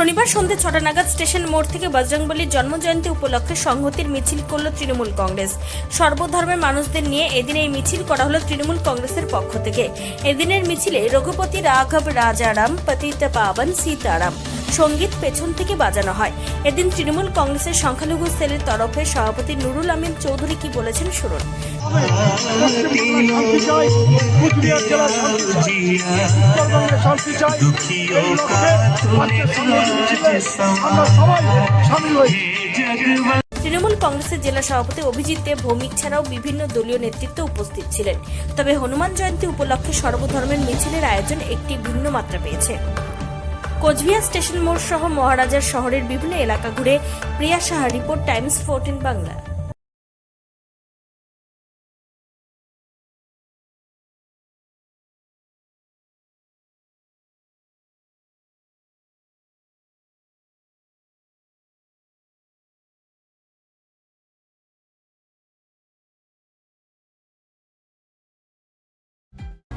শনিবার সন্ধ্যে ছটা নাগাদ স্টেশন মোড় থেকে বজরংবলীর জন্মজয়ন্তী উপলক্ষে সংহতির মিছিল করল তৃণমূল কংগ্রেস। সর্বধর্মের মানুষদের নিয়ে এদিন এই মিছিল করা হলো তৃণমূল কংগ্রেসের পক্ষ থেকে। এদিনের মিছিলে রঘুপতি রাঘব রাজারাম, পতিত পাবন সীতারাম সংগীত পেছন থেকে বাজানো হয়। এদিন তৃণমূল কংগ্রেসের সংখ্যালঘু সেলের তরফে সভাপতি নুরুল আমিন চৌধুরী কি বলেছেন শুনুন। তৃণমূল কংগ্রেসের জেলা সভাপতি অভিজিৎ দেব ভৌমিক ছাড়াও বিভিন্ন দলীয় নেতৃত্ব উপস্থিত ছিলেন। তবে হনুমান জয়ন্তী উপলক্ষে সর্বধর্মের মিছিলের আয়োজন একটি ভিন্ন মাত্রা পেয়েছে। কোচবিহার স্টেশন মোড় সহ মহারাজার শহরের বিভিন্ন এলাকা ঘুরে Priya Saha report, Times, fourteen Bangla.